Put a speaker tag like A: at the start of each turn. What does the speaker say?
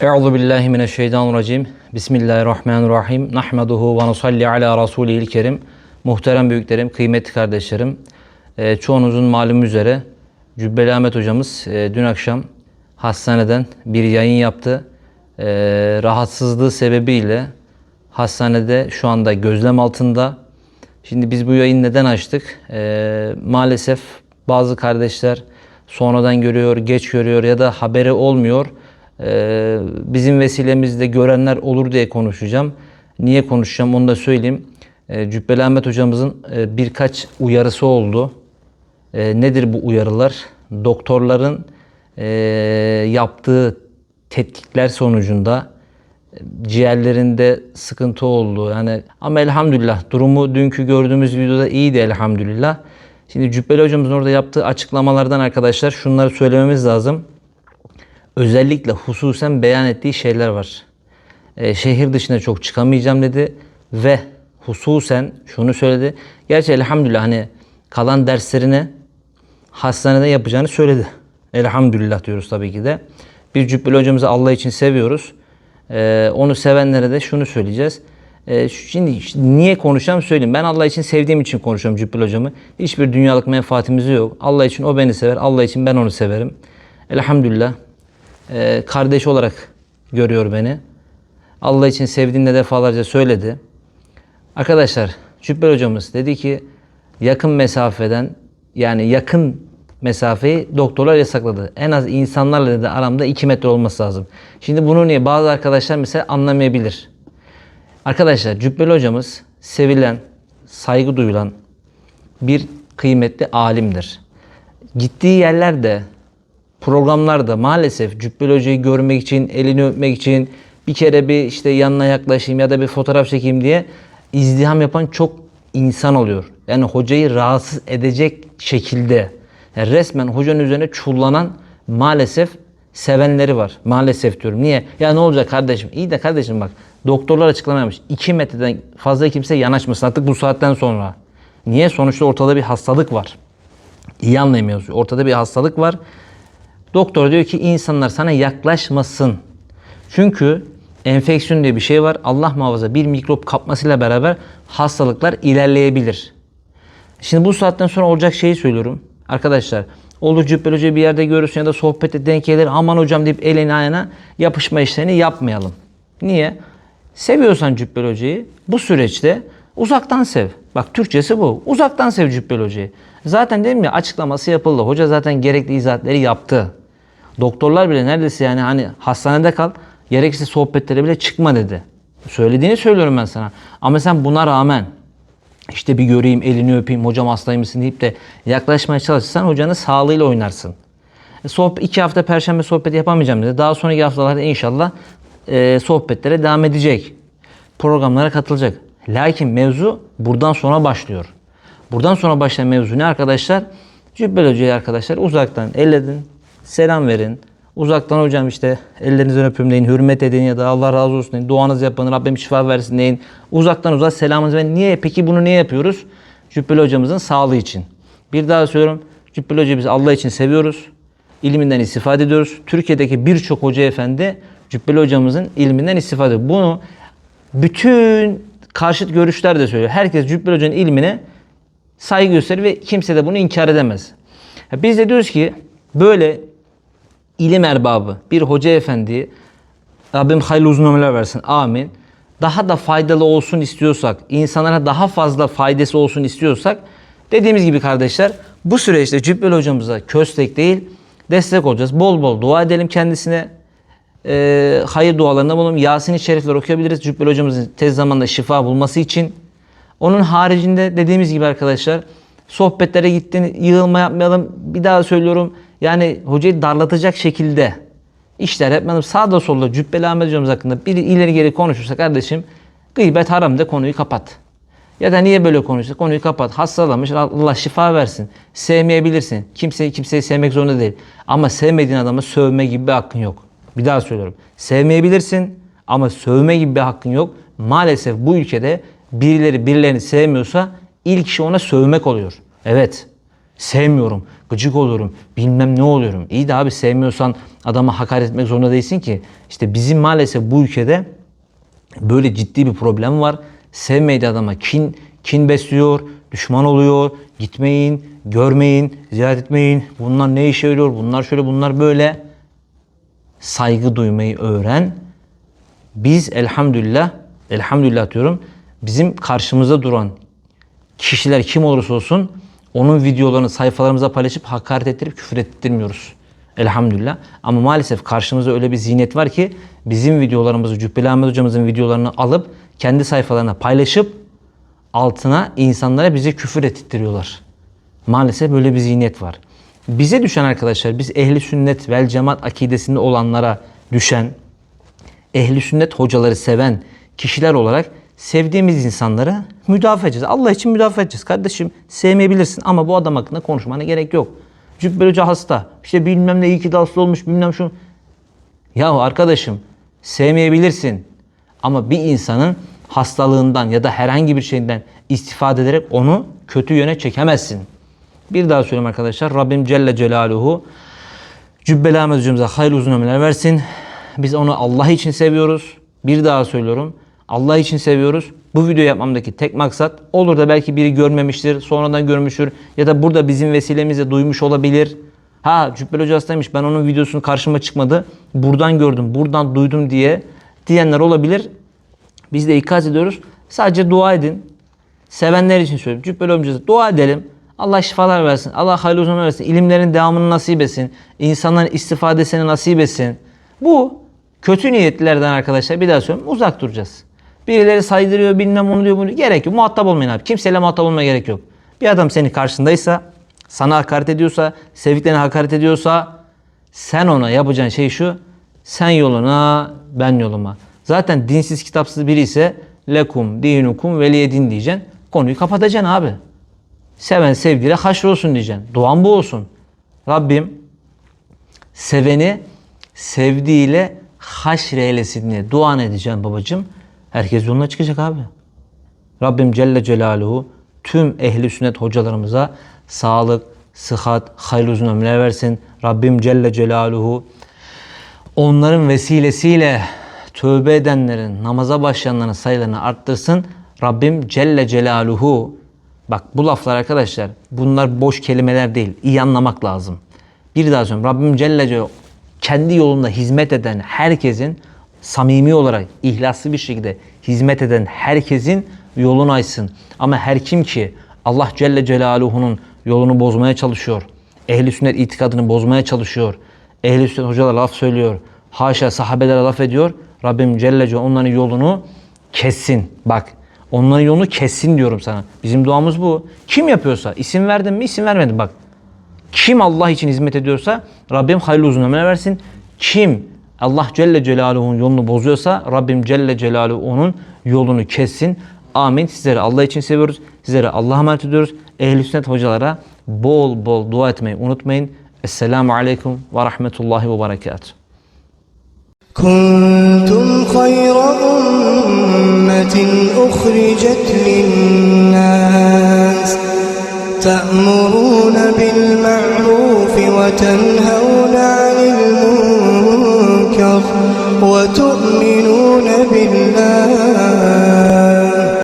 A: Euzu billahi mineşşeytanirracim. Bismillahirrahmanirrahim. Nahmeduhu ve nusalli ala rasulihil kerim. Muhterem büyüklerim, kıymetli kardeşlerim. e, çoğunuzun malumu üzere Cübbeli Ahmet hocamız e, dün akşam hastaneden bir yayın yaptı. E, rahatsızlığı sebebiyle hastanede şu anda gözlem altında. Şimdi biz bu yayını neden açtık? E, maalesef bazı kardeşler sonradan görüyor, geç görüyor ya da haberi olmuyor. Ee, bizim vesilemizde görenler olur diye konuşacağım. Niye konuşacağım onu da söyleyeyim. Ee, Cübbeli Ahmet hocamızın e, birkaç uyarısı oldu. Ee, nedir bu uyarılar? Doktorların e, yaptığı tetkikler sonucunda e, ciğerlerinde sıkıntı oldu. Yani ama elhamdülillah durumu dünkü gördüğümüz videoda iyiydi elhamdülillah. Şimdi Cübbeli hocamızın orada yaptığı açıklamalardan arkadaşlar şunları söylememiz lazım özellikle hususen beyan ettiği şeyler var. Ee, şehir dışına çok çıkamayacağım dedi ve hususen şunu söyledi. Gerçi elhamdülillah hani kalan derslerini hastanede yapacağını söyledi. Elhamdülillah diyoruz tabii ki de. Bir Cübbeli hocamızı Allah için seviyoruz. Ee, onu sevenlere de şunu söyleyeceğiz. Ee, şimdi niye konuşacağım söyleyeyim. Ben Allah için sevdiğim için konuşuyorum Cübbeli hocamı. Hiçbir dünyalık menfaatimiz yok. Allah için o beni sever. Allah için ben onu severim. Elhamdülillah e, kardeş olarak görüyor beni. Allah için sevdiğini de defalarca söyledi. Arkadaşlar Cübbel hocamız dedi ki yakın mesafeden yani yakın mesafeyi doktorlar yasakladı. En az insanlarla dedi aramda 2 metre olması lazım. Şimdi bunu niye bazı arkadaşlar mesela anlamayabilir. Arkadaşlar Cübbeli hocamız sevilen, saygı duyulan bir kıymetli alimdir. Gittiği yerlerde programlarda maalesef Cübbeli Hoca'yı görmek için, elini öpmek için bir kere bir işte yanına yaklaşayım ya da bir fotoğraf çekeyim diye izdiham yapan çok insan oluyor. Yani hocayı rahatsız edecek şekilde yani resmen hocanın üzerine çullanan maalesef sevenleri var. Maalesef diyorum. Niye? Ya ne olacak kardeşim? İyi de kardeşim bak doktorlar açıklamamış. 2 metreden fazla kimse yanaşmasın artık bu saatten sonra. Niye? Sonuçta ortada bir hastalık var. İyi anlayın. Ortada bir hastalık var. Doktor diyor ki insanlar sana yaklaşmasın. Çünkü enfeksiyon diye bir şey var. Allah muhafaza bir mikrop kapmasıyla beraber hastalıklar ilerleyebilir. Şimdi bu saatten sonra olacak şeyi söylüyorum. Arkadaşlar olur Cübbeli bir yerde görürsün ya da sohbette denk gelir aman hocam deyip elini ayağına yapışma işlerini yapmayalım. Niye? Seviyorsan Cübbeli Hoca'yı bu süreçte uzaktan sev. Bak Türkçesi bu. Uzaktan sev Cübbeli Hoca'yı. Zaten dedim ya açıklaması yapıldı. Hoca zaten gerekli izahatleri yaptı. Doktorlar bile neredeyse yani hani hastanede kal gerekirse sohbetlere bile çıkma dedi. Söylediğini söylüyorum ben sana. Ama sen buna rağmen işte bir göreyim, elini öpeyim, hocam hastaymışsın deyip de yaklaşmaya çalışırsan hocanın sağlığıyla oynarsın. E, Sohbet, iki hafta perşembe sohbeti yapamayacağım dedi. Daha sonraki haftalarda inşallah e, sohbetlere devam edecek. Programlara katılacak. Lakin mevzu buradan sonra başlıyor. Buradan sonra başlayan mevzu ne arkadaşlar? Cübbel Hoca'yı arkadaşlar uzaktan elledin, selam verin. Uzaktan hocam işte ellerinizden öpüm deyin, hürmet edin ya da Allah razı olsun deyin, duanızı yapın, Rabbim şifa versin deyin. Uzaktan uzak selamınızı verin. Niye? Peki bunu niye yapıyoruz? Cübbeli hocamızın sağlığı için. Bir daha söylüyorum. Cübbeli hocayı biz Allah için seviyoruz. İlminden istifade ediyoruz. Türkiye'deki birçok hoca efendi Cübbeli hocamızın ilminden istifade ediyor. Bunu bütün karşıt görüşler de söylüyor. Herkes Cübbeli hocanın ilmine saygı gösterir ve kimse de bunu inkar edemez. Biz de diyoruz ki böyle ilim erbabı bir hoca efendi Rabbim hayırlı uzun ömürler versin. Amin. Daha da faydalı olsun istiyorsak, insanlara daha fazla faydası olsun istiyorsak dediğimiz gibi kardeşler bu süreçte Cübbeli hocamıza köstek değil destek olacağız. Bol bol dua edelim kendisine. Ee, hayır dualarında bulunalım. Yasin-i Şerifler okuyabiliriz. Cübbeli hocamızın tez zamanda şifa bulması için. Onun haricinde dediğimiz gibi arkadaşlar sohbetlere gittin yığılma yapmayalım. Bir daha söylüyorum yani hocayı darlatacak şekilde işler yapmayalım. Sağda solda Cübbeli Ahmet hocamız hakkında biri ileri geri konuşursa kardeşim gıybet haram de konuyu kapat. Ya da niye böyle konuşuyorsun? Konuyu kapat. Hastalamış. Allah şifa versin. Sevmeyebilirsin. Kimseyi kimseyi sevmek zorunda değil. Ama sevmediğin adamı sövme gibi bir hakkın yok. Bir daha söylüyorum. Sevmeyebilirsin ama sövme gibi bir hakkın yok. Maalesef bu ülkede birileri birilerini sevmiyorsa ilk işi ona sövmek oluyor. Evet. Sevmiyorum, gıcık oluyorum, bilmem ne oluyorum. İyi de abi sevmiyorsan adama hakaret etmek zorunda değilsin ki. İşte bizim maalesef bu ülkede böyle ciddi bir problem var. Sevmediği adama kin, kin besliyor, düşman oluyor. Gitmeyin, görmeyin, ziyaret etmeyin. Bunlar ne işe yarıyor, bunlar şöyle, bunlar böyle. Saygı duymayı öğren. Biz elhamdülillah, elhamdülillah diyorum. Bizim karşımızda duran kişiler kim olursa olsun onun videolarını sayfalarımıza paylaşıp hakaret ettirip küfür ettirmiyoruz. Elhamdülillah. Ama maalesef karşımızda öyle bir zihniyet var ki bizim videolarımızı, Cübbeli Ahmet hocamızın videolarını alıp kendi sayfalarına paylaşıp altına insanlara bize küfür ettirtiyorlar. Maalesef böyle bir zihniyet var. Bize düşen arkadaşlar, biz ehli sünnet vel cemaat akidesinde olanlara düşen, ehli sünnet hocaları seven kişiler olarak sevdiğimiz insanları müdafaa edeceğiz. Allah için müdafaa edeceğiz. Kardeşim sevmeyebilirsin ama bu adam hakkında konuşmana gerek yok. Cübbeli Hoca hasta. İşte bilmem ne iyi ki de hasta olmuş bilmem şu. Ya arkadaşım sevmeyebilirsin. Ama bir insanın hastalığından ya da herhangi bir şeyinden istifade ederek onu kötü yöne çekemezsin. Bir daha söyleyeyim arkadaşlar. Rabbim Celle Celaluhu Cübbeli Ahmet hocamıza hayırlı uzun ömürler versin. Biz onu Allah için seviyoruz. Bir daha söylüyorum. Allah için seviyoruz. Bu video yapmamdaki tek maksat olur da belki biri görmemiştir, sonradan görmüştür ya da burada bizim vesilemizle duymuş olabilir. Ha Cübbeli Hoca hastaymış ben onun videosunu karşıma çıkmadı. Buradan gördüm, buradan duydum diye diyenler olabilir. Biz de ikaz ediyoruz. Sadece dua edin. Sevenler için söylüyorum. Cübbeli Hoca'ya dua edelim. Allah şifalar versin. Allah hayırlı uzun versin. İlimlerin devamını nasip etsin. İnsanların istifadesini nasip etsin. Bu kötü niyetlerden arkadaşlar bir daha söylüyorum uzak duracağız. Birileri saydırıyor bilmem onu diyor bunu. Gerek yok. Muhatap olmayın abi. Kimseyle muhatap olmaya gerek yok. Bir adam senin karşındaysa, sana hakaret ediyorsa, sevdiklerine hakaret ediyorsa sen ona yapacağın şey şu. Sen yoluna, ben yoluma. Zaten dinsiz kitapsız biri ise lekum dinukum veliyedin diyeceksin. Konuyu kapatacaksın abi. Seven sevgiyle haşr olsun diyeceksin. Duan bu olsun. Rabbim seveni sevdiğiyle haşreylesin diye duan edeceğim babacığım. Herkes yoluna çıkacak abi. Rabbim Celle Celaluhu tüm ehli sünnet hocalarımıza sağlık, sıhhat, hayırlı uzun ömürler versin. Rabbim Celle Celaluhu onların vesilesiyle tövbe edenlerin, namaza başlayanların sayılarını arttırsın. Rabbim Celle Celaluhu bak bu laflar arkadaşlar bunlar boş kelimeler değil. İyi anlamak lazım. Bir daha söylüyorum. Rabbim Celle Celaluhu kendi yolunda hizmet eden herkesin samimi olarak ihlaslı bir şekilde hizmet eden herkesin yolunu açsın. Ama her kim ki Allah Celle Celaluhu'nun yolunu bozmaya çalışıyor. Ehli sünnet itikadını bozmaya çalışıyor. Ehli sünnet hocalar laf söylüyor. Haşa sahabelere laf ediyor. Rabbim Celle onların yolunu kessin. Bak onların yolunu kessin diyorum sana. Bizim duamız bu. Kim yapıyorsa isim verdim mi isim vermedim bak. Kim Allah için hizmet ediyorsa Rabbim hayırlı uzun ömür versin. Kim Allah Celle Celaluhu'nun yolunu bozuyorsa Rabbim Celle Celaluhu onun yolunu kessin. Amin. Sizleri Allah için seviyoruz. Sizlere Allah'a emanet ediyoruz. Ehl-i sünnet hocalara bol bol dua etmeyi unutmayın. Esselamu Aleyküm ve Rahmetullahi ve Berekatuhu.
B: كنتم خير أمة أخرجت للناس تأمرون بالمعروف وتنهون عن المنكر وتؤمنون بالله.